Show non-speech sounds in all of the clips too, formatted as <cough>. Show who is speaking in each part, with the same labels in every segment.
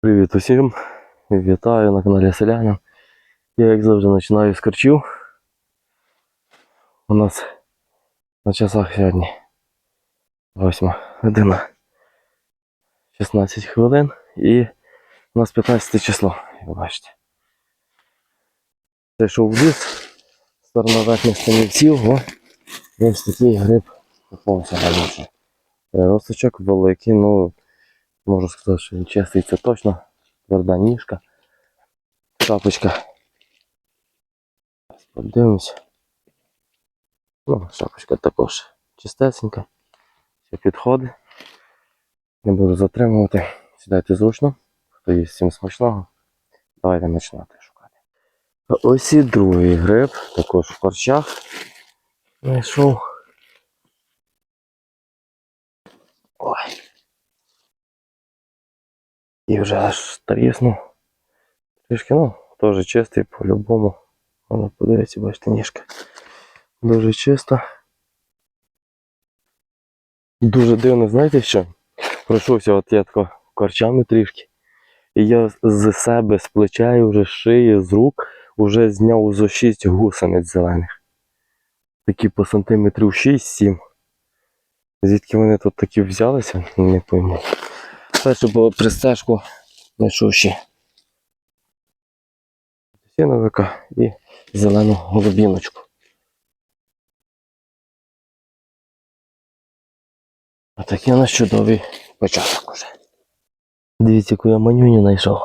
Speaker 1: Привіт усім! Вітаю на каналі Селянин. Я як завжди починаю з корчів. У нас на часах сьогодні 8 година 16 хвилин і у нас 15 число, як бачите. Це йшов в ліс, сторона верхніх станівців, о, ось такий гриб попався раніше. Росточок великий, ну можу сказати, що він чистий, це точно. Тверда ніжка. Шапочка. Подивимось. Ну, шапочка також чистесенька. Все підходить. Не буду затримувати. Сідайте зручно. Хто є всім смачного. Давайте починати шукати. Ось і другий гриб, також в корчах. Знайшов. Ой. І вже аж тріснув. Трішки, ну, теж чистий по-любому. Можна подивитися, бачите, ніжка. Дуже чисто. Дуже дивно, знаєте що? Пройшовся от я тако корчами трішки. І я з себе, з плеча, і вже з шиї, з рук, вже зняв зо 6 гусениць зелених. Такі по сантиметрів 6-7. Звідки вони тут такі взялися, не пойму. Перше було пристежку знайшов сіновика і зелену голубіночку. А такий у нас чудовий початок уже. Дивіться, яку я манюню знайшов.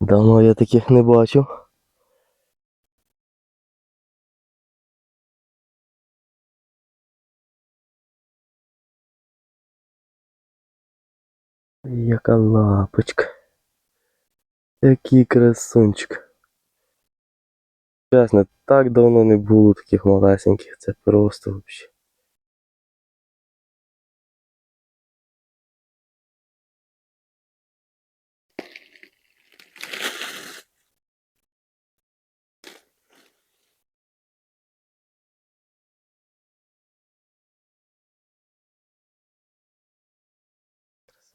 Speaker 1: Давно я таких не бачив. Яка лапочка. Який красунчик. Чесно, так давно не було таких малесеньких. Це просто взагалі.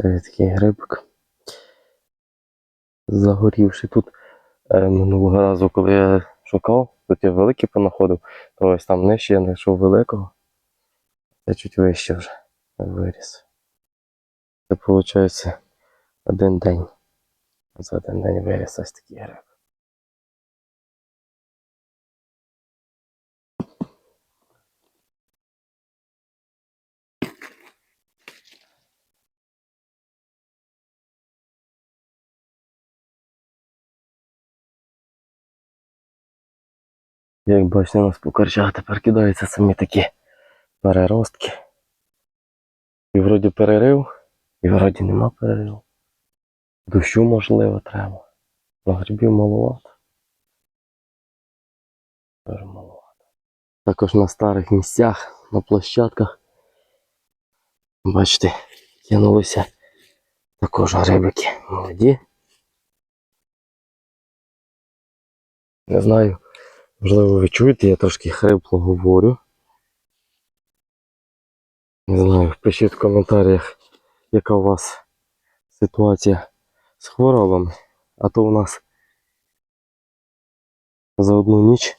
Speaker 1: Такий грибик. Загорівши тут е, минулого разу, коли я шукав, тут я великий понаходив, то ось там нижче я знайшов великого. Це чуть вище вже виріс. Це виходить один день. За один день виріс ось такий гриб. Як бачите, нас по тепер кидаються самі такі переростки. І вроді перерив, і вроді нема перериву. Дощу можливо треба. На грибів маловато. Маловато. Також на старих місцях, на площадках. Бачите, кинулися також грибики молоді. Не знаю, можливо ви чуєте, я трошки хрипло говорю. Не знаю, пишіть в коментарях, яка у вас ситуація з хворобами. А то у нас за одну ніч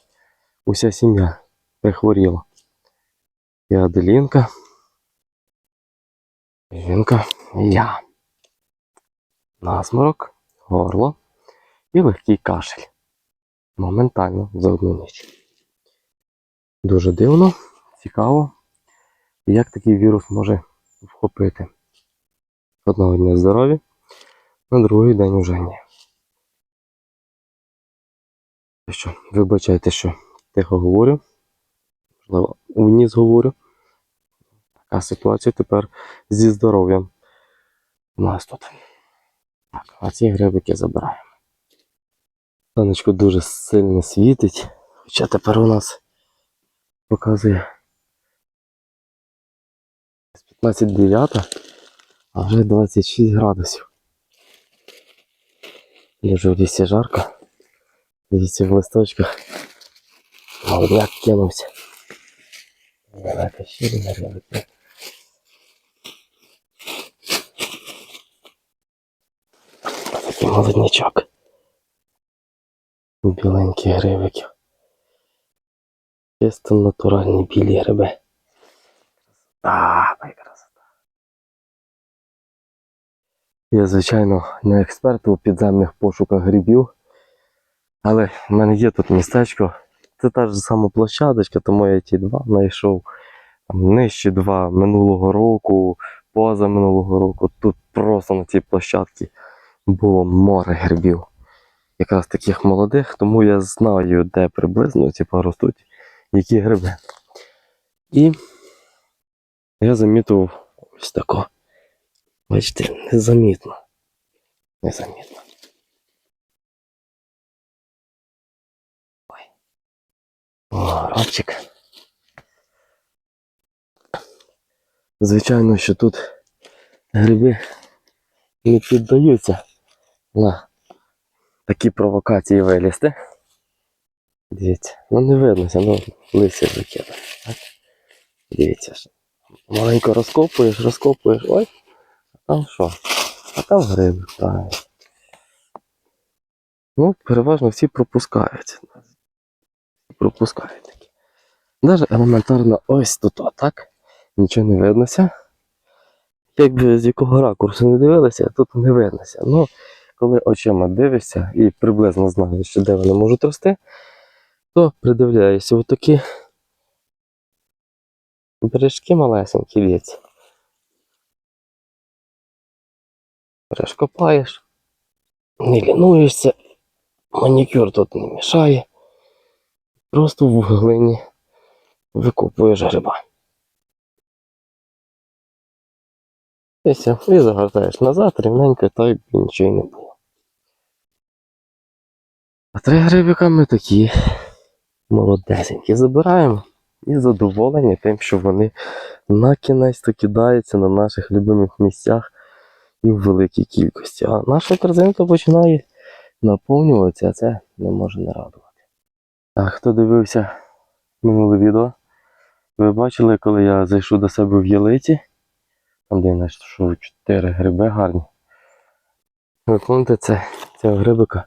Speaker 1: уся сім'я прихворіла. І Аделінка, жінка, і я. Насморок, горло і легкий кашель. Моментально за ніч. Дуже дивно, цікаво, як такий вірус може вхопити. Одного дня здорові, на другий день уже ні. Що, вибачайте, що тихо говорю. Можливо, вніс говорю. Така ситуація тепер зі здоров'ям у нас тут. Так, а ці грибики забираємо. Сонечко дуже сильно світить, хоча тепер у нас показує 15.9, а вже 26 градусів. Дуже в лісі жарко. Дивіться в листочках. Молодняк кинувся. Давайте ще один грибик. молоднячок. Біленькі гривики. Чисто натуральні білі гриби. А, красота. Я, звичайно, не експерт у підземних пошуках грибів, але в мене є тут містечко. Це та ж сама площадочка, тому я ті два знайшов. Там нижче два минулого року, поза минулого року. Тут просто на цій площадці було море грибів. Якраз таких молодих, тому я знаю, де приблизно типу, ростуть які гриби. І я замітив ось тако. Бачите, незамітно. Незамітно. Ой. О, рабчик. Звичайно, що тут гриби не піддаються на такі провокації вилізти. Дивіться, ну не виднося, ну листя закидає. Так? Дивіться, що маленько розкопуєш, розкопуєш, ой, а там що? А там гриби, правильно. Ну, переважно всі пропускають. Пропускають такі. Навіть елементарно ось тут, отак. Нічого не виднося. Якби з якого ракурсу не дивилися, тут не виднося. Ну, коли очима дивишся і приблизно знаєш, що де вони можуть рости, то придивляєшся отакі бережки малесенькі дивіться. Береш копаєш, не лінуєшся, манікюр тут не мішає. Просто в глині викопуєш гриба. І все, і загортаєш назад, рівненько, так нічого не було. А три грибика ми такі молодесенькі забираємо і задоволені тим, що вони на кінець то кидаються на наших любимих місцях і в великій кількості. А наша корзинка починає наповнюватися, а це не може не радувати. А хто дивився минуле відео, ви бачили, коли я зайшов до себе в ялиці, там де знайшов чотири гриби гарні. Ви це цього грибика,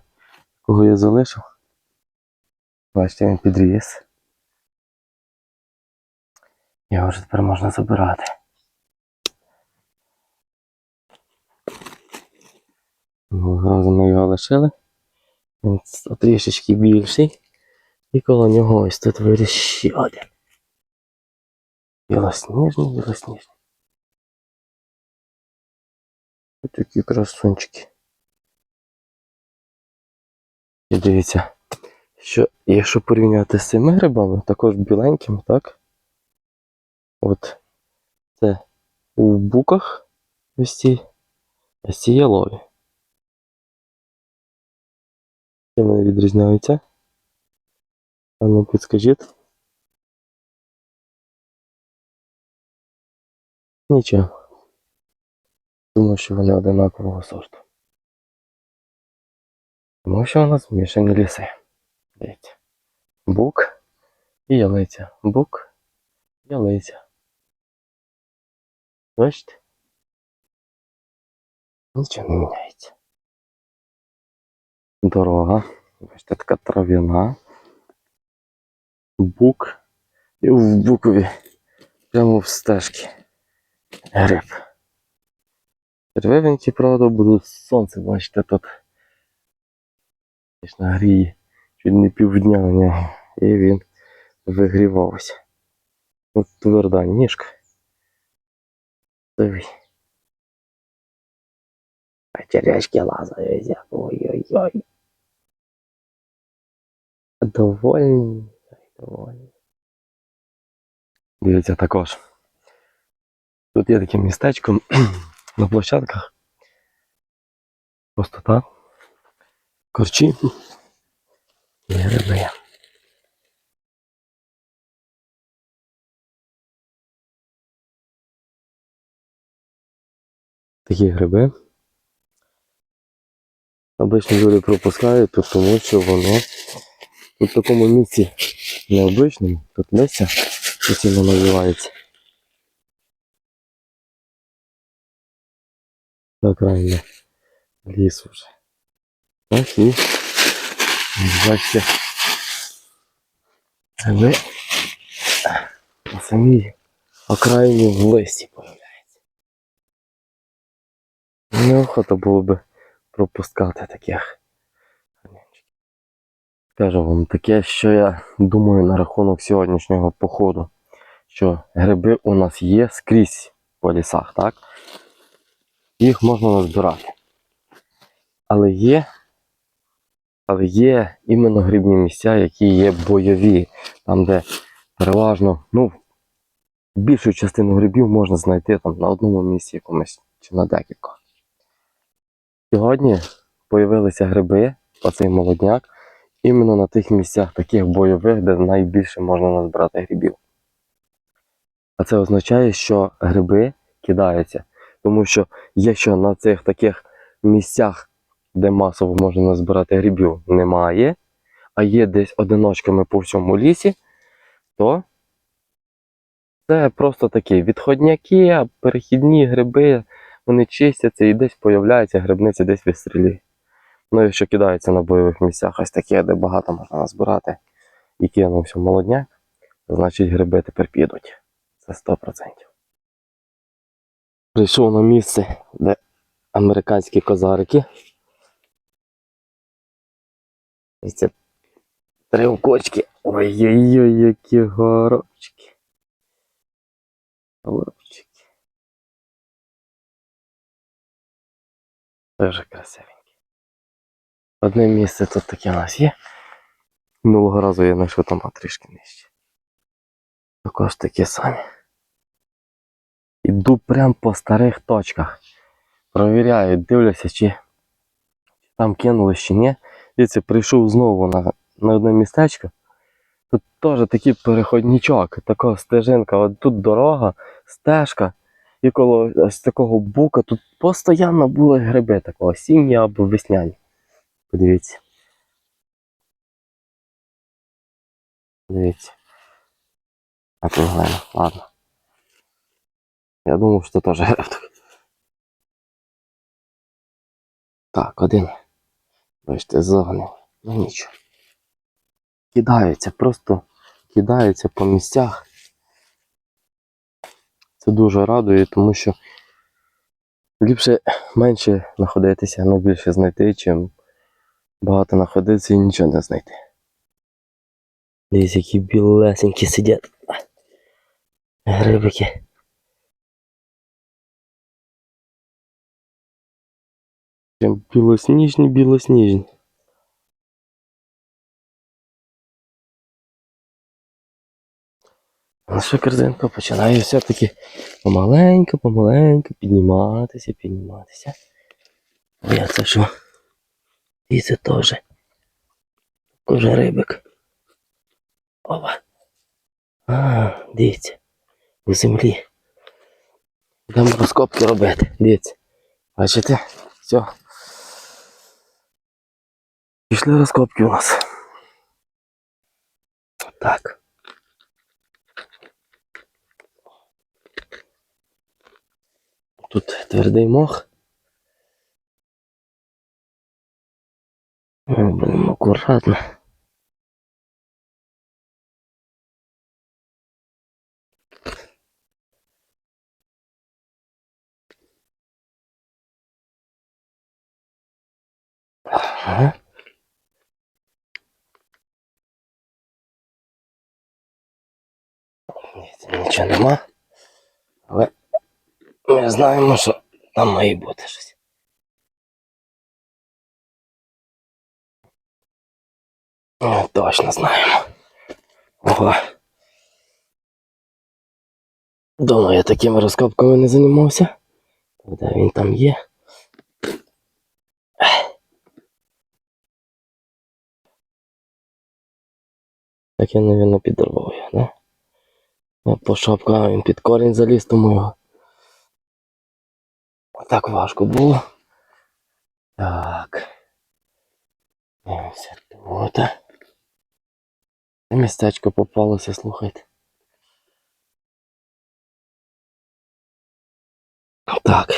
Speaker 1: кого я залишив. Бачите, він підріс. Його вже тепер можна забирати. Разом ми його лишили. Він трішечки більший. І коло нього ось тут виріс ще один. Білосніжний, білосніжний. Ось такі красунчики. І дивіться, що якщо порівняти з цими грибами, також біленькими, так? От це у буках ось ці, ось ці ялові. Чим вони відрізняються? А ну підскажіть. Нічого. Думаю, що вони одинакового сорту. Тому що у нас змішані ліси. Дивіться. Бук і ялиця. Бук, ялиця. Бачите? Нічого не міняється. Дорога. Бачите, така трав'яна. Бук. І в букові прямо в стежки. Гриб. Червивенькі, правда, будуть сонце, бачите, тут. Аж нагріє чуть не півдня на нього. І він вигрівався. От тверда ніжка. Диви. А червячки лазають. Ой-ой-ой. Довольні. Довольні. Дивіться також. Тут є таке містечко <clears throat> на площадках. Просто так. Корчі. І гриби. Такі гриби. Обично люди пропускають, тому що воно в такому місці необичному, тут листя постійно називається. Так, правильно. Ліс вже. Ось і бачите. Ви на самій окраїні в листі появляється. Неохота було би пропускати таких. Скажу вам таке, що я думаю на рахунок сьогоднішнього походу, що гриби у нас є скрізь по лісах, так? Їх можна назбирати. Але є, але є іменно грибні місця, які є бойові, там, де переважно, ну, більшу частину грибів можна знайти там на одному місці якомусь чи на декількох. Сьогодні появилися гриби, оцей молодняк, іменно на тих місцях таких бойових, де найбільше можна назбирати грибів. А це означає, що гриби кидаються. Тому що якщо на цих таких місцях, де масово можна назбирати грибів, немає, а є десь одиночками по всьому лісі, то це просто такі відходняки, перехідні гриби, вони чистяться і десь появляється грибниця, десь відстрілює. Ну, якщо кидаються на бойових місцях, ось такі, де багато можна назбирати, і кинувся молодняк, значить гриби тепер підуть. Це 100%. Прийшов на місце, де американські козарики. Це три окочки. Ой-ой-ой, які горобчики. Горобчики. Дуже красивенькі. Одне місце тут таке у нас є. Минулого разу я знайшов там трішки нижче. Також такі самі. Іду прям по старих точках. Провіряю, дивлюся, чи там кинули чи ні. Дивіться, прийшов знову на, на одне містечко. Тут теж такий переходничок, така стежинка. От тут дорога, стежка. І коло ось такого бука тут постійно були гриби такого осінні або весняні. Подивіться. Дивіться. А то глянь, ладно. Я думав, що теж гриб. Так, один. Бачите, загнив. Ну нічого. Кидаються, просто кидаються по місцях. Це дуже радує, тому що ліпше менше знаходитися, але більше знайти, чим багато знаходитися і нічого не знайти. Дивіться, які білесенькі сидять. Грибики. Білосніжні, білосніжні. Наша корзинка починає все-таки помаленьку, помаленьку підніматися, підніматися. Ой, це що? І це теж. Кожа рибик. Опа. А, дивіться. У землі. Йдемо розкопки робити. Дивіться. Бачите? Все. Пішли розкопки у нас. Так. Тут твердий мох. Блин, Будемо акуратно. Ага. Ні, Нічого нема. Але ми знаємо, що там має бути щось. О, точно знаємо. Ого. Думаю, я такими розкопками не займався. Де він там є? Так я, мабуть, підорвав його, да? Я по шапку, а він під корінь заліз, тому його. Так важко було. Так. Дивимося тут. Містечко попалося, слухайте. Так.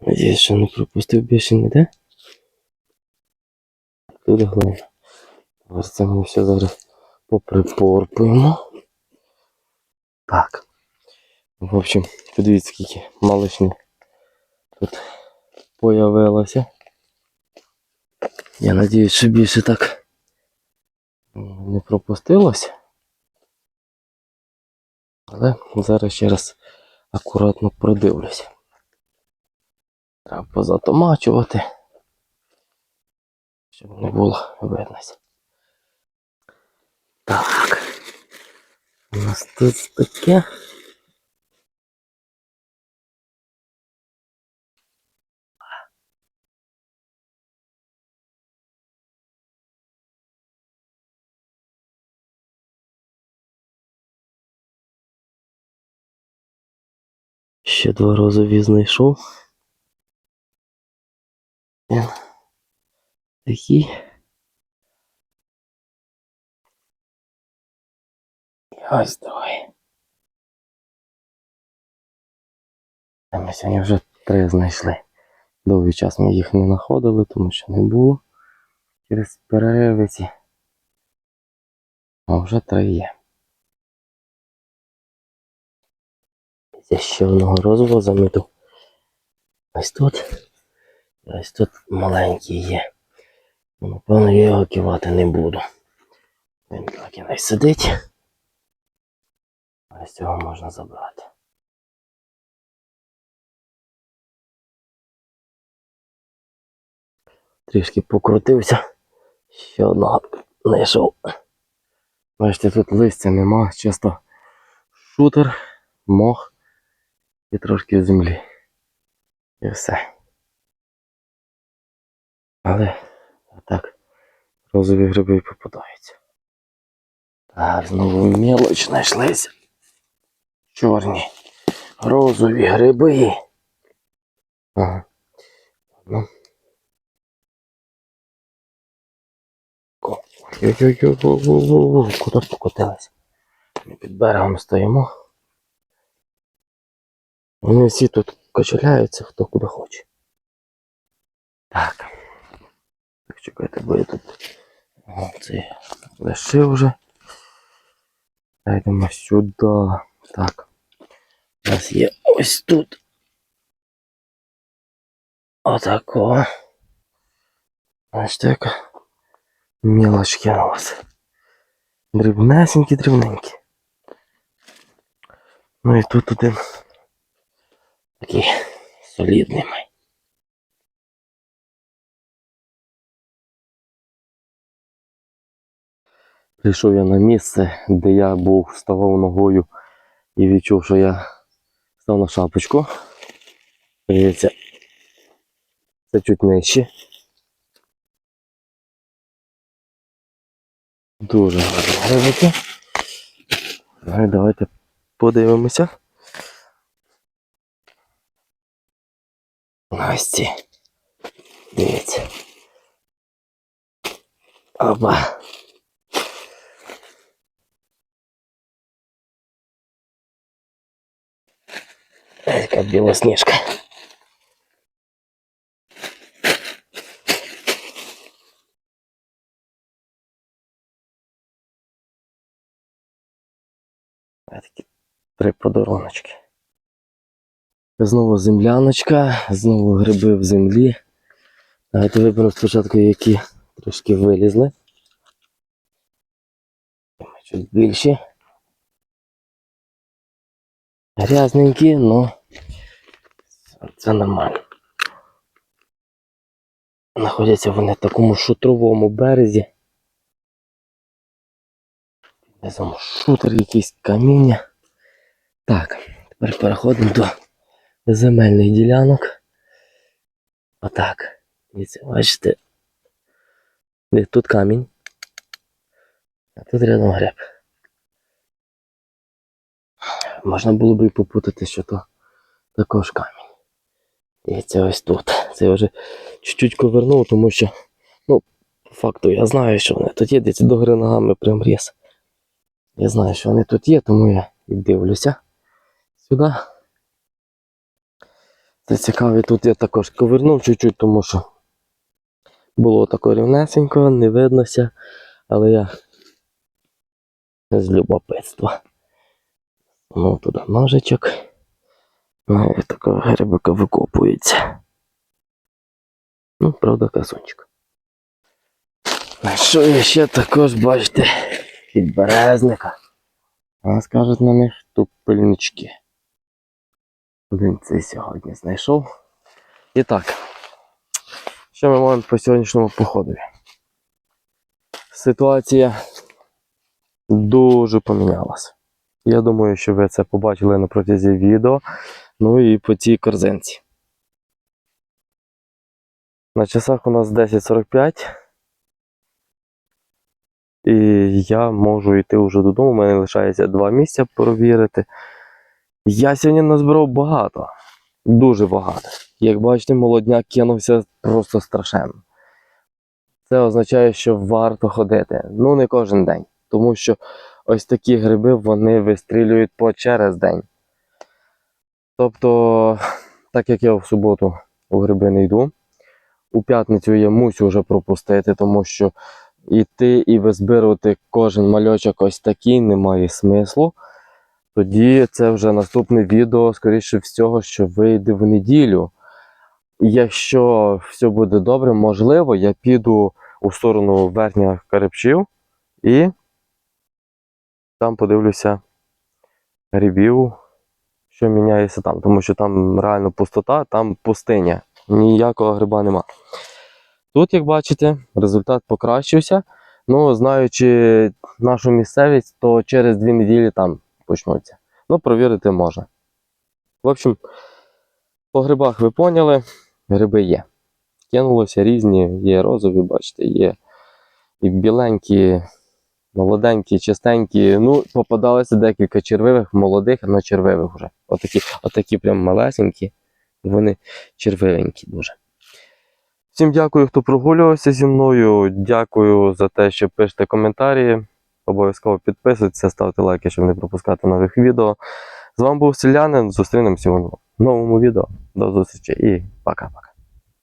Speaker 1: Надіюсь, що не пропустив більше ніде. тут глина. Це ми все зараз поприпорпуємо. Так. В общем, подивіться, скільки малишні тут появилося. Я надіюсь, що більше так не пропустилося. Але зараз ще раз акуратно продивлюся. Треба позатомачувати, щоб не було видно. Так. У нас тут таке. Ще два розові знайшов. Такий. Ось. А ми сьогодні вже три знайшли. Довгий час ми їх не знаходили, тому що не було. Через переривиці. А вже три є. Я ще одного розового замітив. Ось тут. Ось тут маленький є. Ну, Напевно, я його кивати не буду. Він так і не сидить. Ось цього можна забрати. Трішки покрутився. Ще одного знайшов. Бачите, тут листя нема, чисто шутер, мох і трошки землі. І все. Але так розові гриби попадаються. Так, знову мелоч знайшлися. Чорні розові гриби. Ага. Куди покотилися? Ми під берегом стоїмо. Вони всі тут качаляються, хто куди хоче. Так. Так, чекайте, бо я тут О, це лишив вже. Йдемо сюди. Так. У нас є ось тут. Отако. Бачите, яка мілочки у вас. Дрібнесенькі, дрібненькі. Ну і тут один такий солідний май. Прийшов я на місце, де я був, ставав ногою і відчув, що я став на шапочку. Дивіться, це чуть нижче. Дуже гарні грибики. Давайте подивимося. Ці. Дивіться. Опа. Така білосніжка. Такі три подаруночки. Знову земляночка, знову гриби в землі. Давайте виберемо спочатку, які трошки вилізли. Чуть більші. Грязненькі, але це нормально. Знаходяться вони в такому шутровому березі. Де там шутер, якісь каміння. Так, тепер переходимо до земельних ділянок. Отак. Бачите. Тут камінь. А тут рядом гриб. Можна було б і попутати, що то також камінь. Дивіться, ось тут. Це я вже чуть-чуть ковернув, тому що, ну, по факту я знаю, що вони тут є, десь до гри ногами прям різ. Я знаю, що вони тут є, тому я і дивлюся сюди. Це цікаво, тут я також ковернув чуть-чуть, тому що Було тако рівнесенько, не виднося, але я з любопитства. Ну, туди ножичок. Ну, і такого грибика викопується. Ну, правда, красунчик. А що є ще також, бачите, від березника. А скажуть на них тупельнички. Один цей сьогодні знайшов. І так, що ми маємо по сьогоднішньому походу? Ситуація дуже помінялася. Я думаю, що ви це побачили на протязі відео. Ну і по цій корзинці. На часах у нас 10.45. І я можу йти вже додому. У мене лишається два місця провірити. Я сьогодні назбирав багато. Дуже багато. Як бачите, молодняк кинувся просто страшенно. Це означає, що варто ходити. Ну, не кожен день. Тому що ось такі гриби вони вистрілюють по через день. Тобто, так як я в суботу у гриби не йду, у п'ятницю я мусю вже пропустити, тому що йти і визбирувати кожен мальочок ось такий немає смислу. Тоді це вже наступне відео, скоріше всього, що вийде в неділю. Якщо все буде добре, можливо, я піду у сторону верхніх карибчів і там подивлюся грибів, що міняється там. Тому що там реально пустота, там пустиня. Ніякого гриба нема. Тут, як бачите, результат покращився. Ну, знаючи нашу місцевість, то через дві неділі там почнуться. Ну, провірити можна. В общем, по грибах ви поняли, гриби є. Кинулося різні, є розові, бачите, є і біленькі, молоденькі, чистенькі. Ну, попадалося декілька червивих, молодих, але червивих вже. Отакі, отакі прям малесенькі, вони червивенькі дуже. Всім дякую, хто прогулювався зі мною. Дякую за те, що пишете коментарі. Обов'язково підписуйтесь, ставте лайки, щоб не пропускати нових відео. З вами був Селянин. Зустрінемося у новому відео. До зустрічі і пока-пока.